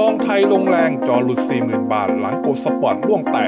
ทองไทยลงแรงจอหลุด 40,000 บาท หลังกดสปอร์ตร่วงแตะ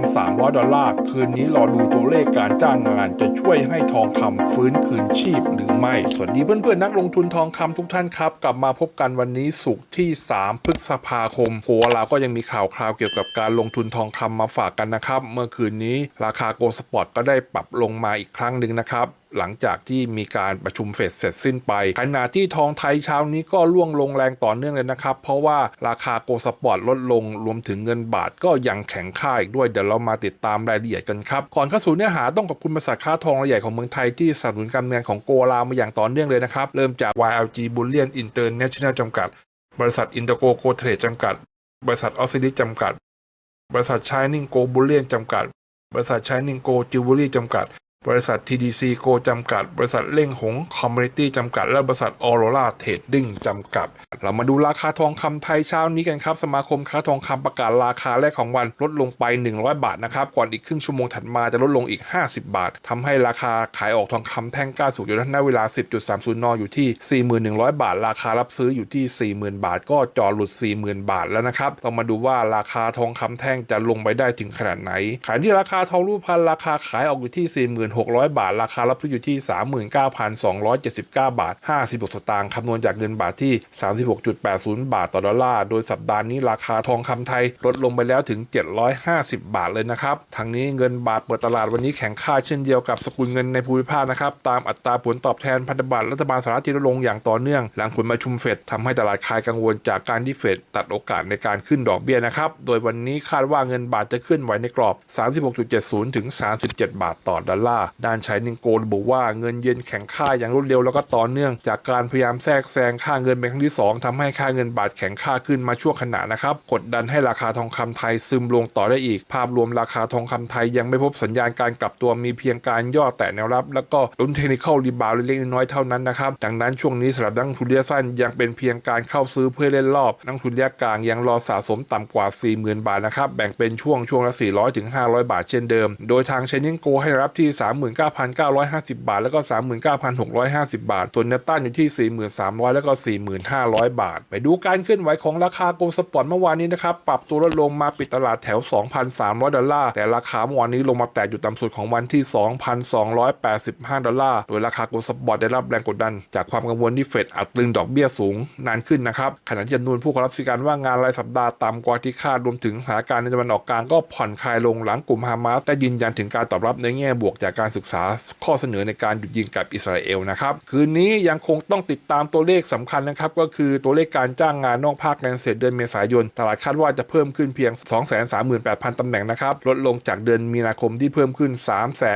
2,300 ดอลลาร์ คืนนี้รอดูตัวเลขการจ้างงานจะช่วยให้ทองคำฟื้นคืนชีพหรือไม่ สวัสดีเพื่อนๆ นักลงทุนทองคำทุกท่านครับ กลับมาพบกันวันนี้สุกร์ที่ 3 พฤษภาคมโหเราก็ยังมีข่าวคราวเกี่ยวกับการลงทุนทองคำมาฝากกันนะครับ เมื่อคืนนี้ราคาโกลสปอร์ตก็ได้ปรับลงมาอีกครั้งหนึ่งนะครับ หลังจากที่มีการประชุมเฟดเสร็จสิ้นไป ขณะที่ทองไทยเช้านี้ก็ร่วงลงแรงต่อเนื่องเลยนะครับ เพราะว่าราคาโกลสปอร์ตลดลงรวมถึงเงินบาทก็ยังแข็งค่าอีกด้วย เดี๋ยวเรามาติดตามรายละเอียดกันครับ ก่อนเข้าสู่เนื้อหาต้องขอบคุณบริษัทค้าทองรายใหญ่ของเมืองไทยที่สนับสนุนการเงินของโกลามาอย่างต่อเนื่องเลยนะครับเริ่มจาก YLG Bullion International จำกัด บริษัทอินเตอร์โกโกเทรดจำกัด บริษัทออสซิลิจำกัด บริษัท Shining Go Bullion จำกัด บริษัท Shining Go Jewelry จำกัด บริษัท TDC Go จำกัด บริษัทเล่งหงคอมมูนิตี้จำกัด และบริษัทออโรราเทรดดิ้งจำกัด เรามาดูราคาทองคำไทยเช้านี้กันครับ สมาคมค้าทองคำประกาศราคาแรกของวันลดลงไป 100 บาทนะครับ ก่อนอีกครึ่งชั่วโมงถัดมาจะลดลงอีก 50 บาททำให้ราคาขายออกทองคำแท่งก้าสูงอยู่ณเวลา 10.30 นอยู่ที่ 4,100 บาท ราคารับซื้ออยู่ที่ 40,000 บาท ก็จ่อหลุด 40,000 บาทแล้วนะครับต้องมาดูว่าราคาทองคำแท่งจะลงไปได้ถึงขนาดไหนขายที่ราคาทองรูปพรรณราคาขายออกอยู่ที่46,000 บาท ราคารับซื้ออยู่ที่ 39,279 บาท 56 สตางค์คำนวณจากเงินบาทที่ 36.80 บาทต่อดอลลาร์โดยสัปดาห์นี้ราคาทองคำไทยลดลงไปแล้วถึง 750 บาทเลยนะครับทั้งนี้เงินบาทเปิดตลาดวันนี้แข็งค่าเช่นเดียวกับสกุลเงินในภูมิภาคนะครับตามอัตราผลตอบแทนพันธบัตรรัฐบาลสหรัฐที่ลดลงอย่างต่อเนื่อง หลังผลประชุมเฟดทำให้ตลาดคลายกังวลจากการที่เฟดตัดโอกาสในการขึ้นดอกเบี้ยนะครับ โดยวันนี้คาดว่าเงินบาทจะเคลื่อนไหวในกรอบ 36.70 ถึง 37 บาทต่อดอลลาร์ด้านชายนิงโกระบุว่าเงินเยนแข็งค่าอย่างรวดเร็วแล้วก็ต่อเนื่อง จากการพยายามแทรกแซงค่าเงินเป็นครั้งที่ 2ทำให้ค่าเงินบาทแข็งค่าขึ้นมาช่วงขณะนะครับกดดันให้ราคาทองคำไทยซึมลงต่อได้อีก ภาพรวมราคาทองคำไทยยังไม่พบสัญญาณการกลับตัวมีเพียงการย่อแตะแนวรับ แล้วก็ลุ้นเทคนิคอลรีบาวเล็กๆน้อยๆเท่านั้นนะครับดังนั้นช่วงนี้สำหรับนักทุนระยะสั้นยังเป็นเพียงการเข้าซื้อเพื่อเล่นรอบนักทุนระยะกลางยังรอสะสมต่ำกว่า 40,000 บาทนะครับแบ่งเป็นช่วงช่วงละ400ถึง500 บาทเช่นเดิม โดยทางเชนิงโกให้รับที่39,950 บาท แล้วก็ 39,650 บาท ส่วนแนวต้านอยู่ที่ 4,300 แล้วก็ 4,500 บาท ไปดูการเคลื่อนไหวของราคาโกลสปอร์ตเมื่อวานนี้นะครับ ปรับตัวลดลงมาปิดตลาดแถว 2,300 ดอลลาร์ แต่ราคาเมื่อวานนี้ลงมาแตะอยู่ต่ำสุดของวันที่ 2,285 ดอลลาร์ โดยราคาโกลสปอร์ตได้รับแรงกดดัน จากความกังวลที่เฟดอาจตรึงดอกเบี้ยสูงนานขึ้นนะครับขณะที่จำนวนผู้ข้ารับสิการว่างงานรายสัปดาห์ต่ำกว่าที่คาดรวมถึงสถานการณ์ในตะวันออกกลางก็ผ่อนคลายลงหลังกลุ่มฮามาสได้ยืนยันถึงการตอบรับในแง่บวกจากการศึกษาข้อเสนอในการหยุดยิงกับอิสราเอลนะครับ คืนนี้ยังคงต้องติดตามตัวเลขสำคัญนะครับ ก็คือตัวเลขการจ้างงานนอกภาคการเกษตรเดือนเมษายน ตลาดคาดว่าจะเพิ่มขึ้นเพียง 238,000 ตำแหน่งนะครับ ลดลงจากเดือนมีนาคมที่เพิ่มขึ้น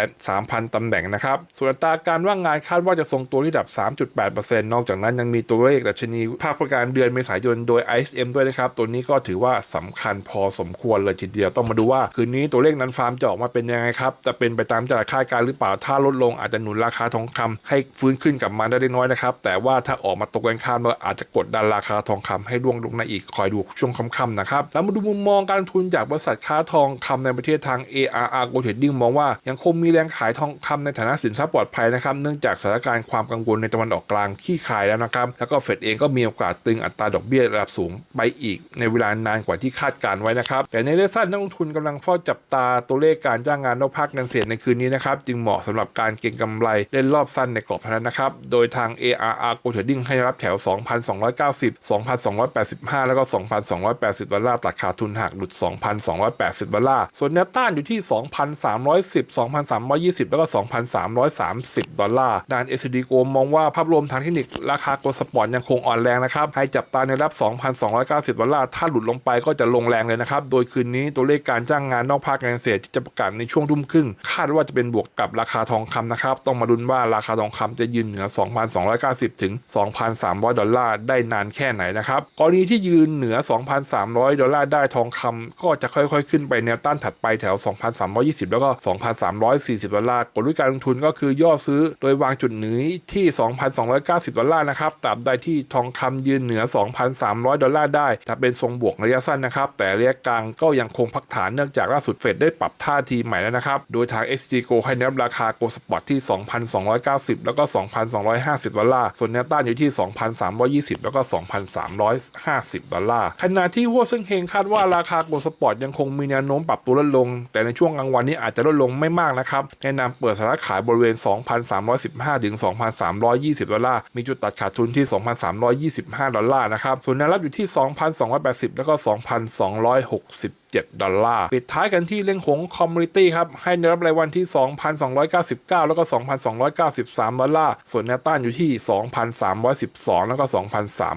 303,000 ตำแหน่งนะครับ ส่วนอัตราการว่างงานคาดว่าจะทรงตัวที่ระดับ 3.8%นอกจากนั้นยังมีตัวเลขดัชนีภาคประการเดือนเมษายนโดย ISM ด้วยนะครับ ตัวนี้ก็ถือว่าสำคัญพอสมควรเลยทีเดียว ต้องมาดูว่าคืนนี้ตัวเลขนั้นฟาร์มจะออกมาเป็นยังไงครับ จะเป็นไปตามตลาดคาดการหรือเปล่า ถ้าลดลงอาจจะหนุนราคาทองคำให้ฟื้นขึ้นกลับมาได้เล็กน้อยนะครับ แต่ว่าถ้าออกมาตกกันข้ามก็อาจจะกดดันราคาทองคำให้ร่วงลงในอีกคอยดูช่วงค่ำๆนะครับ แล้วมาดูมุมมองการทุนจากบริษัทค้าทองคำในประเทศทาง ARR Gold Trading มองว่ายังคงมีแรงขายทองคำในฐานะสินทรัพย์ปลอดภัยนะครับ เนื่องจากสถานการณ์ความกังวลในตะวันออกกลางขี้คายแล้วนะครับ แล้วก็เฟดเองก็มีโอกาสตึงอัตราดอกเบี้ยระดับสูงไปอีก ในเวลานานกว่าที่คาดการไว้นะครับ แต่ในระยะสั้นนักลงทุนกำลังเฝ้าจับตาตัวเลขการจ้างงานนอกภาคการเกษตรในคืนนี้นะครับจึงเหมาะสำหรับการเก็งกำไรเล่นรอบสั้นในกรอบเท่านั้นนะครับ โดยทาง ARR Gold Trading ให้รับแถว 2,290 2,285 แล้วก็ 2,280 ดอลลาร์ตัดขาดทุนหากหลุด 2,280 ดอลลาร์ส่วนแนวต้านอยู่ที่ 2,310 2,320 แล้วก็ 2,330 ดอลลาร์ด้าน SD Go มองว่าภาพรวมทางเทคนิคราคาโกลสปอร์ตยังคงอ่อนแรงนะครับ ให้จับตาในรับ 2,290 ดอลลาร์ ถ้าหลุดลงไปก็จะลงแรงเลยนะครับ โดยคืนนี้ตัวเลขการจ้างงานนอกภาคการเกษตรที่จะประกาศในช่วงทุ่มครึ่ง คาดว่าจะเป็นบวกกับราคาทองคำนะครับ ต้องมาดุนว่าราคาทองคำจะยืนเหนือ 2,290 ถึง 2,300 ดอลลาร์ได้นานแค่ไหนนะครับกรณีที่ยืนเหนือ 2,300 ดอลลาร์ได้ทองคำก็จะค่อยๆ ขึ้นไปแนวต้านถัดไปแถว 2,320 แล้วก็ 2,340 ดอลลาร์กลยุทธ์การลงทุนก็คือย่อซื้อ โดยวางจุดหนีที่ 2,290 ดอลลาร์นะครับตราบใดที่ทองคำยืนเหนือ 2,300 ดอลลาร์ได้จะเป็นทรงบวกระยะสั้นนะครับ แต่ระยะกลางก็ยังคงพักฐานเนื่องจากล่าสุดเฟดได้ปรับท่าทีใหม่แล้วนะครับ โดยทาง SG Go ให้แนนะครับราคาโกลสปอร์ตที่ 2,290 แล้วก็ 2,250 ดอลลาร์ ส่วนแนวต้านอยู่ที่ 2,320 แล้วก็ 2,350 ดอลลาร์ ขณะที่หัวเซิงเฮงคาดว่าราคาโกลสปอร์ตยังคงมีแนวโน้มปรับตัวลดลง แต่ในช่วงกลางวันนี้อาจจะลดลงไม่มากนะครับ แนะนำเปิดสถานะขายบริเวณ 2,315 ถึง 2,320 ดอลลาร์ มีจุดตัดขาดทุนที่ 2,325 ดอลลาร์นะครับ ส่วนแนวรับอยู่ที่ 2,280 แล้วก็ 2,260 7 ดอลลาร์ ปิดท้ายกันที่เรื่งของคอมมูนิตี้ครับ ให้แนวรับรายวันที่ 2,299 แล้วก็ 2,293 ดอลลาร์ ส่วนแนวต้านอยู่ที่ 2,312 แล้วก็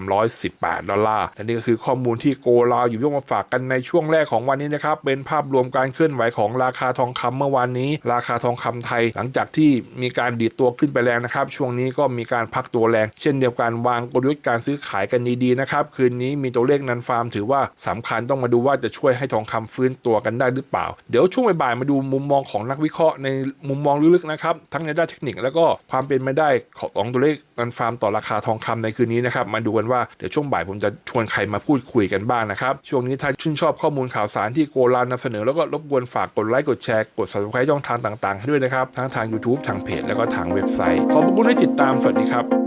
2,318 ดอลลาร์ และนี่ก็คือข้อมูลที่โกลาวอยู่ยกมาฝากกันในช่วงแรกของวันนี้นะครับ เป็นภาพรวมการเคลื่อนไหวของราคาทองคำเมื่อวานนี้ ราคาทองคำไทย หลังจากที่มีการดีดตัวขึ้นไปแรงนะครับ ช่วงนี้ก็มีการพักตัวแรง เช่นเดียวกันวางกลยุทธ์การซื้อขายกันดีๆนะครับ คืนนี้มีตัวเลขนันฟาร์มถือว่าสำคัญต้องมาดูว่าจะช่วยให้ทองคำฟื้นตัวกันได้หรือเปล่า เดี๋ยวช่วงบ่ายมาดูมุมมองของนักวิเคราะห์ในมุมมองลึกๆนะครับ ทั้งในด้านเทคนิคแล้วก็ความเป็นไปได้ของตัวเลขนันฟาร์มต่อราคาทองคำในคืนนี้นะครับ มาดูกันว่าเดี๋ยวช่วงบ่ายผมจะชวนใครมาพูดคุยกันบ้างนะครับ ช่วงนี้ถ้าชื่นชอบข้อมูลข่าวสารที่โกลานนำเสนอแล้วก็รบกวนฝากกดไลค์กดแชร์กด subscribe ช่องทางต่างๆให้ด้วยนะครับทั้งทาง YouTube ทางเพจแล้วก็ทางเว็บไซต์ขอบคุณที่ติดตามสวัสดีครับ